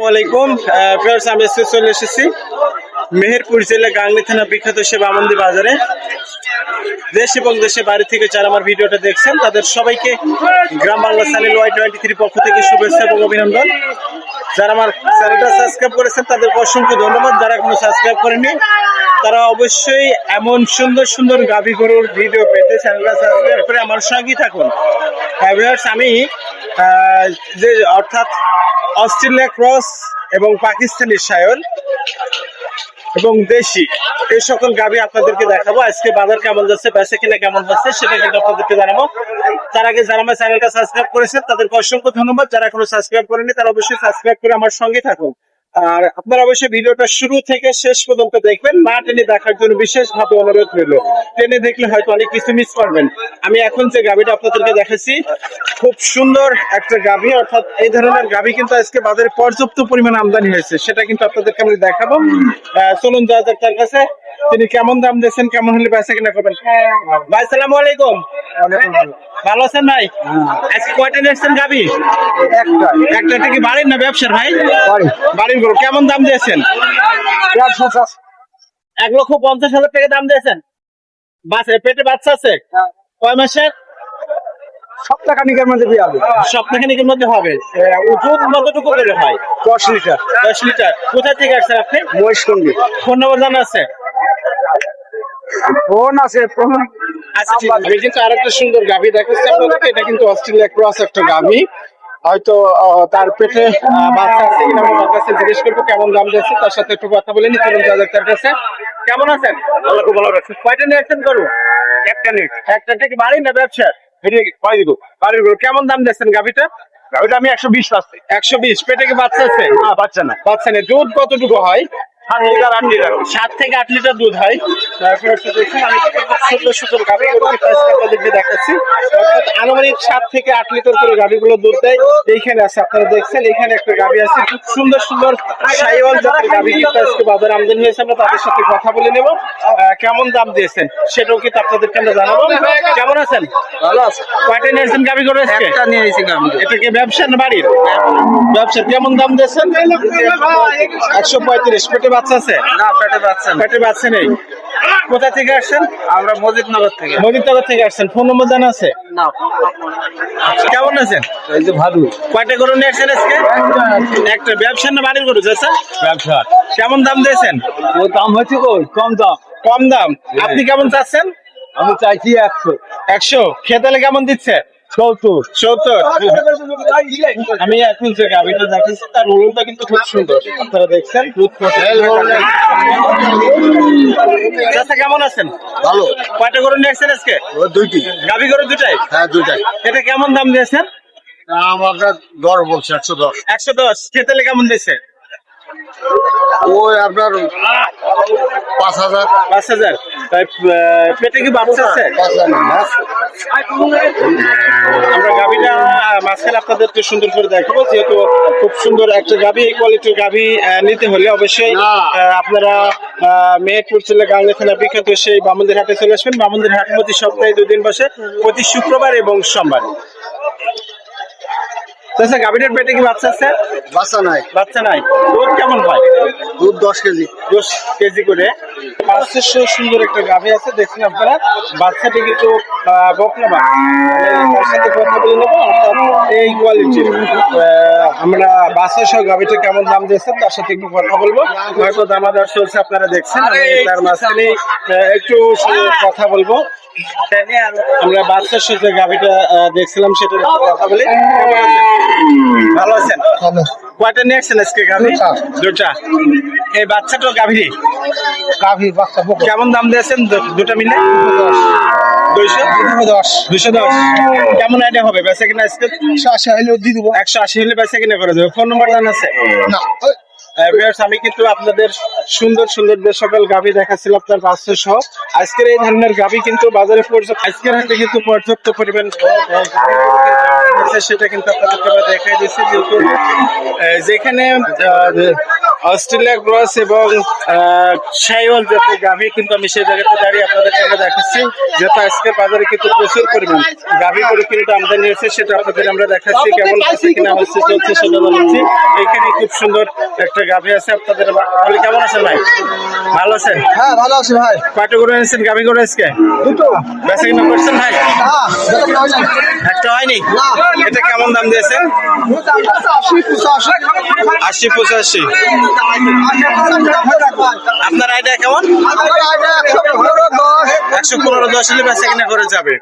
আসসালামাইকুম ফ্রেন্ডস আমি এসে চলে এসেছি মেহেরপুর জেলা গাংলি থানা বিখ্যাত সেবা আনন্দি বাজারে। দেশ এবং দেশে বাড়ি থেকে যারা আমার ভিডিওটা দেখছেন তাদের সবাইকে Gram Bangla channel Y twenty three পক্ষ থেকে শুভেচ্ছা এবং অভিনন্দন। যারা আমার চ্যানেলটা সাবস্ক্রাইব করেছেন তাদেরকে অসংখ্য ধন্যবাদ। যারা এখনও সাবস্ক্রাইব করেনি তারা অবশ্যই এমন সুন্দর সুন্দর গাভী গরুর ভিডিও পেতে চ্যানেলটা সাবস্ক্রাইব করে আমার সঙ্গেই থাকুন। হ্যাঁ, আমি যে অর্থাৎ অস্ট্রেলিয়া ক্রস এবং পাকিস্তানি সায়ন এবং দেশি। এই সকল গাভি আপনাদেরকে দেখাবো। আজকে বাজার কেমন যাচ্ছে, বেচে কিনা কেমন হচ্ছে, সেটা কিন্তু আপনাদেরকে জানাব। তার আগে যারা আমার চ্যানেলটা সাবস্ক্রাইব করেছেন, তাদেরকে অসংখ্য ধন্যবাদ। যারা এখনও সাবস্ক্রাইব করেনি তারা অবশ্যই সাবস্ক্রাইব করে আমার সঙ্গে থাকুন। আর আপনারা অবশ্যই ভিডিওটা শুরু থেকে শেষ পর্যন্ত দেখবেন না টেনে দেখার জন্য বিশেষ ভাবে অনুরোধ রইল। টেনে দেখলে হয়তো অনেক কিছু মিস করবেন। আমি এখন যে গাভিটা আপনাদেরকে দেখাচ্ছি খুব সুন্দর একটা গাভি অর্থাৎ এই ধরনের গাভি কিন্তু আজকে বাজারে পর্যাপ্ত পরিমাণ আমদানি হয়েছে। সেটা কিন্তু আপনাদেরকে আমি দেখাবো। চলুন যাওয়া যাক তার কাছে। তিনি কেমন দাম দিয়েছেন কেমন হলে বেচা কিনা করবেন? ভাই সালাম আলাইকুম। ভালো আছেন ভাই? আজকে কয়টা নিয়েছেন গাভি? একটা। একটা কি বাড়ির না ব্যবসার ভাই? বাড়ি। বাড়ির গরু কেমন দাম দিয়েছেন? এক লক্ষ পঞ্চাশ হাজার টাকা দাম দিয়েছেন। বাচ্চা পেটে বাচ্চা আছে? কয় মাসের? সপ্তাহখানিকের মধ্যে দিয়ে হবে। সপ্তাহখানিকের মধ্যে হবে। আহ, দুধ কতটুকু করে হয়? দশ লিটার। দশ লিটার। কোথা থেকে আসছেন আপনি? মহেশকুন্ডি ফোন নম্বর জানা আছে? ফোন। আমি কিন্তু আরেকটা সুন্দর গাভি দেখাচ্ছি। আপনাদেরকে এটা কিন্তু অস্ট্রেলিয়া ক্রস একটা গাভি। হয়তো তার পেটে বাচ্চা আছে কিনা আমি তার জিজ্ঞেস করব কেমন দাম যাচ্ছে তার সাথে একটু কথা বলে নিতে চলুন তার কাছে। কেমন আছেন? ভালো খুব ভালো কয়টা নিয়ে আসছেন করব একটা নিয়ে একটা থেকে বাড়ি না ব্যবসা পাই দিব বাড়ির কেমন দাম দিচ্ছেন গাভিটা? গাভিটা আমি একশো বিশ পাচ্ছি। একশো বিশ। পেটে কি বাচ্চা আছে? না বাচ্চা না। বাচ্চা নেই। দুধ কতটুকু হয়? সাত আট লিটার। থেকে আট লিটার দুধ হয়। সুন্দর সুন্দর গাভি আপনাদেরকে দেখাচ্ছি। আনুমানিক সাত থেকে আট লিটার করে গাভিগুলো দুধ দেয়। এইখানে আছে আপনারা দেখছেন এখানে একটা গাভি আছে। খুব সুন্দর সুন্দর সাইওয়াল জাতের গাভি কিন্তু আজকে বাজারে আমদানি হয়েছে আমরা তাদের সাথে কথা বলে নেব। কেমন দাম দিয়েছেন সেটাও কিন্তু আপনাদেরকে আমরা জানাব। কেমন আছেন? ভালো আছে। কয়টা নিয়েছেন গাভি করে আজকে? একটা নিয়ে এসেছি আমি এটা কি ব্যবসা না বাড়ির? ব্যবসা। কেমন দাম দিয়েছেন? একশো পঁয়ত্রিশ পেটে বাচ্চা আছে? না পেটে বাচ্চা পেটে বাচ্চা নেই। কোথা থেকে আসছেন? আমরা মজিদনগর থেকে। থেকে আসছেন। ফোন নম্বর জানা আছে? না। কেমন আছেন? এই যে ভাদু কয়টা গরু নিয়ে আসছেন আজকে? একটা ব্যবসা না বাড়ির গরু চাচা? ব্যবসা। কেমন দাম দিয়েছেন? ও দাম হচ্ছে কই? কম দাম। কম দাম। আপনি কেমন চাচ্ছেন? আমি চাইছি একশো। একশো। খেতালে কেমন দিচ্ছে? আমি গাভিটা দেখাচ্ছি তার কিন্তু খুব সুন্দর। আপনারা দেখছেন? দুধ কেমন আছেন? ভালো। কয়টা গরু নিয়ে আসছেন আজকে? ও দুইটি। গাভি গরু দুটাই? হ্যাঁ দুইটাই। এটা কেমন দাম দিয়েছেন? আপনার দশ বলছে একশো দশ। একশো দশ। খেতালে কেমন দিয়েছে? ওই আপনার পাঁচ হাজার। পাঁচ হাজার। পেটে কি বাচ্চা আছে? আমরা গাভিটা মাঝখানে আপনাদের একটু সুন্দর করে দেখাবো যেহেতু খুব সুন্দর একটা গাভি এই কোয়ালিটির গাভি নিতে হলে অবশ্যই আপনারা মেহেরপুর জেলা গাংলা থানা বিখ্যাত সেই বামন্দির হাটে চলে আসবেন। বামন্দির হাট প্রতি সপ্তাহে দুদিন বসে প্রতি শুক্রবার এবং সোমবার। আচ্ছা গাভিটার পেটে কি বাচ্চা আছে? বাচ্চা নাই। বাচ্চা নাই। দুধ কেমন হয়? দুধ দশ কেজি। দশ কেজি করে। পাঁচশো সুন্দর একটা গাভী আছে দেখছেন আপনারা। বাচ্চাটি কিন্তু বকনা বা তার সাথে কথা বলে নেব। এই কোয়ালিটির আমরা বাচ্চা সহ গাভিটা কেমন দাম দিয়েছেন তার সাথে একটু কথা বলব। হয়তো দামাদার চলছে আপনারা দেখছেন তার মাঝখানে একটু কথা বলব। আমরা বাচ্চার সাথে গাভিটা দেখছিলাম সেটা কথা বলি। ভালো আছেন? কয়টা নিয়ে আসছেন আজকে গাভি? দুটা। এই বাচ্চাটা গাভী? গাভি বাচ্চা কেমন দাম দিয়েছেন দুটা মিলে? দুইশো? দশ। কেমন আইডিয়া হবে? বেচা কিনা আজকে আশি হলেও দিয়ে দেবো। একশো আশি হলে বেচা কিনা করে দেবে ফোন নম্বর জানা আছে? না। আমি কিন্তু আপনাদের সুন্দর সুন্দর যে সকল গাভি দেখাচ্ছিল আপনার বাচ্চা সহ আজকের এই ধরনের গাভি কিন্তু বাজারে আজকের হাটে কিন্তু পর্যাপ্ত পরিমাণ সেটা কিন্তু আপনাদেরকে দেখাই দিচ্ছি যেহেতু যেখানে অস্ট্রেলিয়া ক্রস এবং শাইওয়াল জাতের গাভী কিন্তু আমি সেই জায়গাতে দাঁড়িয়ে আপনাদের সামনে দেখাচ্ছি যেহেতু আজকের বাজারে কিন্তু প্রচুর পরিমাণ গাভী গরু কিন্তু আমদানি হয়েছে সেটা আপনাদের আমরা দেখাচ্ছি কেমন আছে কিনা হচ্ছে চলছে সেটা জানাচ্ছি। এখানে খুব সুন্দর একটা গাভী আছে আপনাদের বলে কেমন আছেন ভাই? ভালো আছেন? হ্যাঁ ভালো আছি ভাই। কয়টা গরু এনেছেন গাভী গরু আজকে? দুটো। বেচা কিনা করছেন ভাই। একটা হয়নি? এটা কেমন দাম দিয়েছেন? আশি পঁচাশি। আশি পঁচাশি। আপনার আইডিয়া কেমন? একশো পনেরো দশ হলে বেচা কিনা করে যাবে।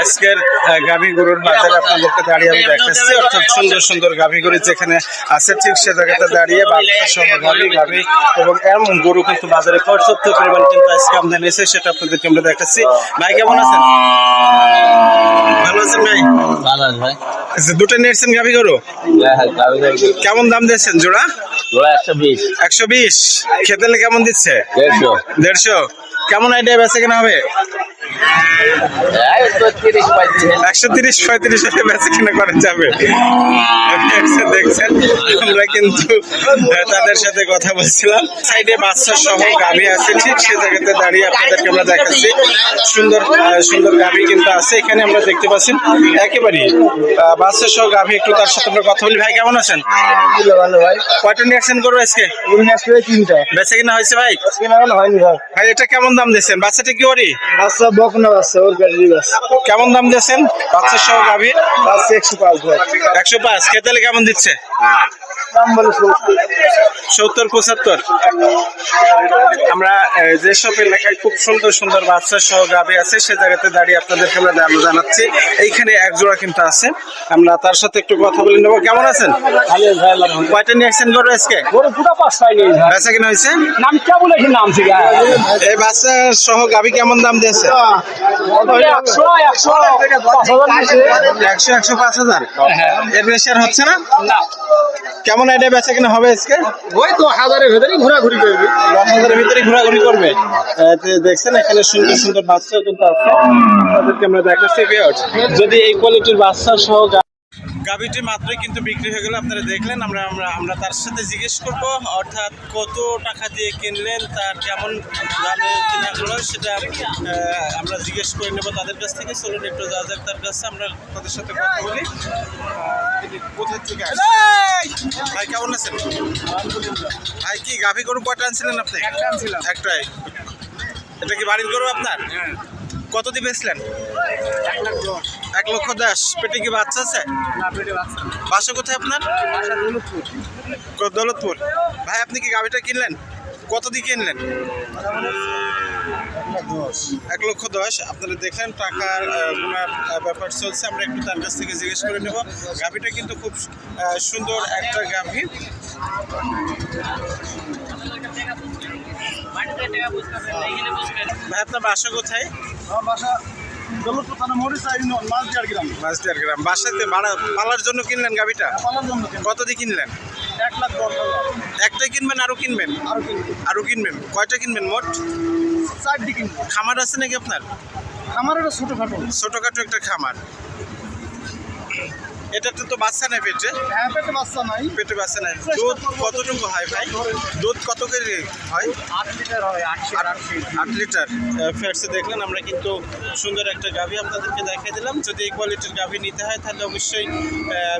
আজকের গাভী গরুর বাজারে আপনাদেরকে দাঁড়িয়ে আমি দেখাচ্ছি। অর্থাৎ সুন্দর সুন্দর গাভী গরু যেখানে আছে ঠিক সে জায়গাতে দাঁড়িয়ে বাচ্চা সহ গাভী গাভী এবং এমন গরু কিন্তু বাজারে পর্যাপ্ত পরিমাণ কিন্তু আজকে আমদানি এসে সেটা আপনাদেরকে আমরা দেখাচ্ছি। ভাই কেমন আছেন? ভালো আছেন ভাই? ভালো ভাই। আচ্ছা, দুটো নিয়েছেন গাভী গরু? হ্যাঁ হ্যাঁ কেমন দাম দিচ্ছেন জোড়া? জোড়া একশো বিশ। একশো বিশ। খেতে কেমন দিচ্ছে? দেড়শো। দেড়শো। কেমন আইডিয়া বেচা কেনা হবে? একশো তিরিশ পঁয়ত্রিশ। হলে বেচা কেনা করা যাবে। দেখছেন, আমরা কিন্তু তাদের সাথে কথা বলছিলাম। সাইডে বাচ্চা সহ গাভী আছে ঠিক সে জায়গাতে দাঁড়িয়ে আপনাদেরকে আমরা দেখাচ্ছি। সুন্দর সুন্দর গাভী কিন্তু আছে এখানে আমরা দেখতে পাচ্ছি। একেবারে বাচ্চা সহ গাভী একটু তার সাথে আমরা কথা বলি। ভাই কেমন আছেন? ভালো ভাই। কয়টা নিয়ে আসছেন করব আজকে? তিনটা। বেচা কিনা হয়েছে ভাই? হয়নি ভাই। ভাই এটা কেমন দাম দিয়েছেন? বাচ্চাটা কি ওরি বাচ্চা বকনা বাচ্চা ওর গাড়ি বাচ্চা। কেমন দাম দিয়েছেন? বাচ্চা সহ গাভী? একশো পাঁচ একশো পাঁচ। খেতে কেমন দিচ্ছে? সত্তর। পঁচাত্তর? আমরা আহ, যেসব এলাকায় খুব সুন্দর সুন্দর বাচ্চা সহ গাভী আছে সে জায়গাতে দাঁড়িয়ে আপনাদেরকে আমরা জানা- জানাচ্ছি। এইখানে এক জোড়া কিন্তু আছে। আমরা তার সাথে একটু কথা বলে নেব। কেমন আছেন? কয়টা নিয়ে আসছেন গরু আজকে? বেচা কিনা হয়েছে? নাম কে বলেছি নাম এই বাচ্চা সহ গাভী কেমন দাম দিয়েছে? একশো একশো পাঁচ হাজার নিচে একশো একশো পাঁচ হাজার। এর বেশি আর হচ্ছে না? না। কেমন আইডিয়া বেচা কিনা হবে আজকে? ওই তো হাজারের ভেতরেই ঘোরাঘুরি করবে। দশ হাজারের ভিতরে ঘোরাঘুরি করবে। দেখছেন এখানে সুন্দর সুন্দর বাচ্চা কিন্তু আছে। আপনাদেরকে আমরা দেখাচ্ছি যদি এই কোয়ালিটির বাচ্চা সহ গাভীটি মাত্রই কিন্তু বিক্রি হয়ে গেল। আপনারা দেখলেন আমরা আমরা আমরা তার সাথে জিজ্ঞেস করব অর্থাৎ কত টাকা দিয়ে কিনলেন তার কেমন দামে কিনা হলো সেটা আমরা জিজ্ঞেস করে নেব তাদের কাছ থেকে। চলুন একটু যা যাক তার কাছে আমরা তাদের সাথে কথা বলি। কোথা থেকে ভাই কেমন আছেন? ভাই কি গাভী গরু কয়টা আনছিলেন আপনি? একটাই। এটা কি বাড়ির গরু আপনার? কত দিয়ে বেচলেন? এক লক্ষ দশ। পেটে কি বাচ্চা আছে? বাসা কোথায় আপনার? দৌলতপুর। ভাই আপনি কি গাড়িটা কিনলেন? কত দিয়ে কিনলেন? এক লক্ষ দশ। আপনারা দেখলেন টাকার ব্যাপার চলছে। আমরা একটু তার কাছ থেকে জিজ্ঞেস করে নেব। গাভিটা কিন্তু খুব সুন্দর একটা গাভি। ভাই আপনার বাসা কোথায়? বাসা দৌলতপুর থানা গ্রাম। গ্রাম। বাসাতে ভাড়া পালার জন্য কিনলেন গাড়িটা পালার জন্য কত দিয়ে কিনলেন? এক লাখ দশ একটাই কিনবেন আরও কিনবেন? আরও কিনবেন। কয়টা কিনবেন মোট? চারটি কিনবেন। খামার আছে নাকি আপনার? ছোটোখাটো ছোটোখাটো। ছোটখাটো একটা খামার। এটাতে তো বাচ্চা নেই পেটে? হ্যাঁ পেটে বাচ্চা নাই। পেটে বাচ্চা নেই। দুধ কতটুকু হয় ভাই? দুধ কত করে হয়? আট লিটার হয় আট লিটার ফ্যাটসে দেখলেন আমরা কিন্তু সুন্দর একটা গাভি আপনাদেরকে দেখাই দিলাম। যদি এই কোয়ালিটির গাভি নিতে হয় তাহলে অবশ্যই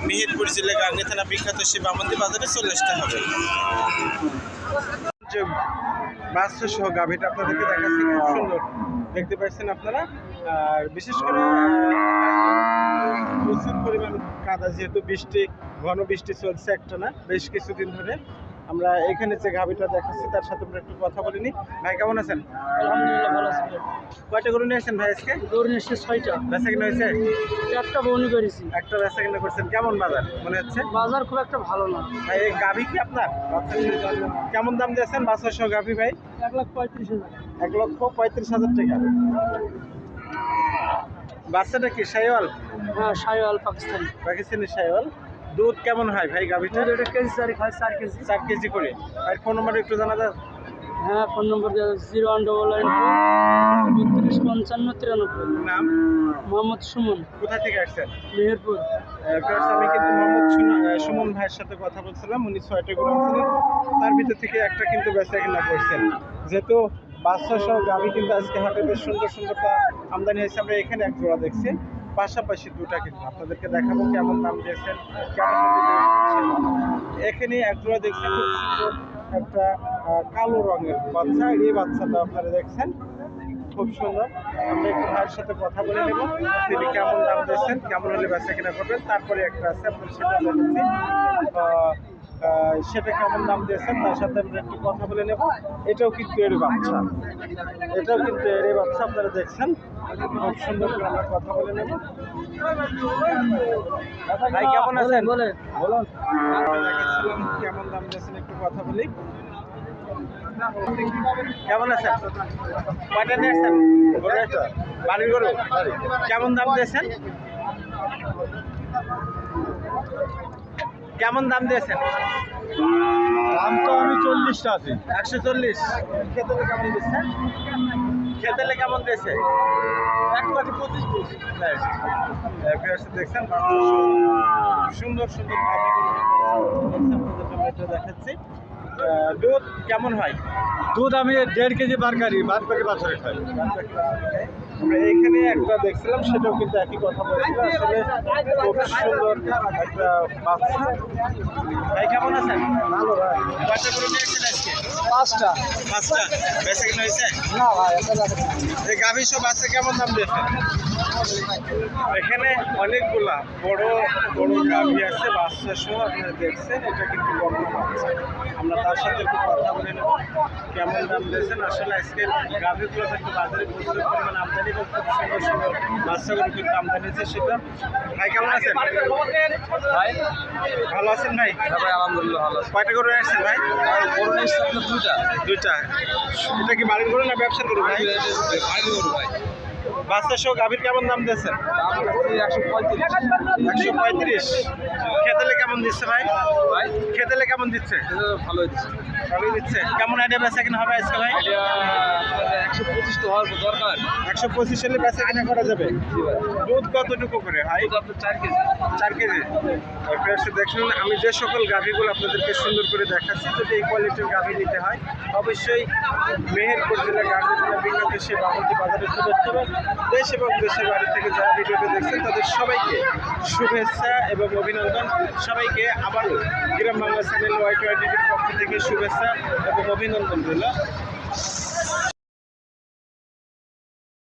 মিহিরপুর জেলা গাঙ্গি থানা বিখ্যাত সে বামন্দি বাজারে চলে আসতে হবে। যে বাচ্চা সহ গাভিটা আপনাদেরকে দেখাচ্ছি খুব সুন্দর। দেখতে পাচ্ছেন আপনারা? আর বিশেষ করে প্রচুর পরিমাণ কাদা যেহেতু বৃষ্টি ঘন বৃষ্টি চলছে একটা না বেশ কিছুদিন ধরে আমরা এখানে যে গাভিটা দেখাচ্ছি তার সাথে আমরা একটু কথা বলিনি ভাই কেমন আছেন? আলহামদুলিল্লাহ ভালো আছে। কয়টা গরু নিয়ে আসছেন ভাই আজকে? গরু নিয়ে এসছে ছয়টা। বেচা কিনা হয়েছে? একটা বউনি করেছি। একটা বেচা কিনা করছেন। কেমন বাজার মনে হচ্ছে? বাজার খুব একটা ভালো না। ভাই এই গাভি কি আপনার? কেমন দাম দিয়েছেন? বাচ্চা সহ গাভি ভাই? এক লাখ পঁয়ত্রিশ হাজার। এক লক্ষ পঁয়ত্রিশ হাজার টাকা। বাচ্চাটা কি সাইওয়াল হ্যাঁ সাইওয়াল পাকিস্তানি। পাকিস্তানি সাইওয়াল দুধ কেমন হয় ভাই গাভিটা? দুধ এটা কেজি চারি খায় চার কেজি। চার কেজি করে। আর ফোন নম্বর একটু জানা যায় হ্যাঁ phone number zero one double nine two বত্রিশ পঞ্চান্ন তিরানব্বই। নাম? মোহাম্মদ সুমন। কোথা থেকে আসছেন? মেহেরপুর। আমি কিন্তু মোহাম্মদ সুমন ভাইয়ের সাথে কথা বলছিলাম। উনি ছয়টা গরু আনছিলেন। তার ভিতর থেকে একটা কিন্তু বেচা কিনা করছেন। যেহেতু বাচ্চা সহ গাভি কিন্তু আজকে হাটে বেশ সুন্দর সুন্দরটা আমদানি হয়েছে। আমরা এখানে এক জোড়া দেখছি। পাশাপাশি দুটা কিন্তু। আপনাদেরকে দেখাবো কেমন দাম দিয়েছেন, কেমন এখানে এক জোড়া দেখছেন খুব সুন্দর একটা কালো রঙের বাচ্চা। এই বাচ্চাটা আপনারা দেখছেন, খুব সুন্দর। আমরা একটু ভাইয়ের সাথে কথা বলে নেব, তিনি কেমন দাম দিচ্ছেন কেমন হলে বেচা কিনা করবেন। তারপরে একটা আছে আপনার সেটা জানাচ্ছি সেটা কেমন দাম দিয়েছেন? তার সাথে আমরা একটু কথা বলে নেব। এটাও কিন্তু এর বাচ্চা। এটাও কিন্তু এর বাচ্চা আপনারা দেখছেন। খুব সুন্দর করে আমরা কথা বলে নেব। ভাই কেমন আছেন? বলেন। বলুন। কেমন দাম দিয়েছেন? একটু কথা বলি। কেমন আছেন? কয়টা নিয়ে আসছেন? গরু? কেমন দাম দিয়েছেন? কেমন দাম দিয়েছেন? দাম তো আমি চল্লিশটা আছি। একশো চল্লিশ। খেতেলে কেমন দিচ্ছে? খেতেলে কেমন দিয়েছে? এক কোটি পঁচিশ পিস। দেখছেন? সুন্দর সুন্দর দেখাচ্ছি। দুধ কেমন হয়? দুধ আমি দেড় কেজি বার বারকারি বাদ বাকি বাছরে খাই আমরা এইখানে একটা দেখছিলাম সেটাও কিন্তু একই কথা বলছিল। আসলে খুব সুন্দর একটা বাচ্চা। ভাই কেমন আছেন? ভালো ভাই। করে নিয়েছেন আজকে? পাঁচটা। পাঁচটা। বেঁচে কিনা হয়েছে? না ভাই এই গাভী সব বাচ্চা কেমন দাম দিয়েছেন? এখানে অনেকগুলা বড় বড় গাভী আছে বাচ্চা সহ আপনারা দেখছেন এটা কিন্তু বড় বাচ্চা। আমরা তার সাথে একটু কথা বলে নেব কেমন দাম দিয়েছেন? আসলে আজকে গাভীগুলো কিন্তু বাজারে প্রচুর পরিমাণ আমদানি ভাই? কেমন আছেন ভাই ভালো আছেন ভাই ভাই আলহামদুলিল্লাহ ভালো ভাই দুইটা এটা কি না ব্যবসার গরু ভাই ভাই বাচ্চা গাভীর কেমন দাম দিয়েছেন একশো পঁয়ত্রিশ খেতেলে কেমন দিচ্ছে ভাই ভাই খেতেলে কেমন দিচ্ছে ভালো হচ্ছে দিচ্ছে। কেমন আইডিয়া বেচা কিনা হবে আজকে ভাই? একশো পঁচিশ তো হওয়ার দরকার। একশো পঁচিশ হলে বেচা কিনা করা যাবে? দুধ কতটুকু করে আপনার চার কেজি। চার কেজি। দেখুন আমি যে সকল গাভীগুলো আপনাদেরকে সুন্দর করে দেখাচ্ছি যদি এই কোয়ালিটির গাভী নিতে হয় অবশ্যই মেহেরপুর জেলার গাভী জেলা বিখ্যাত সে বাজারে আসতে হবে। দেশ এবং দেশের বাড়ি থেকে যারা ভিডিওটা দেখছেন তাদের সবাইকে শুভেচ্ছা এবং অভিনন্দন। সবাইকে আবারও গ্রাম বাংলা চ্যানেল ওয়াই ওয়াইটির পক্ষ থেকে শুভেচ্ছা এবং অভিনন্দন রইল।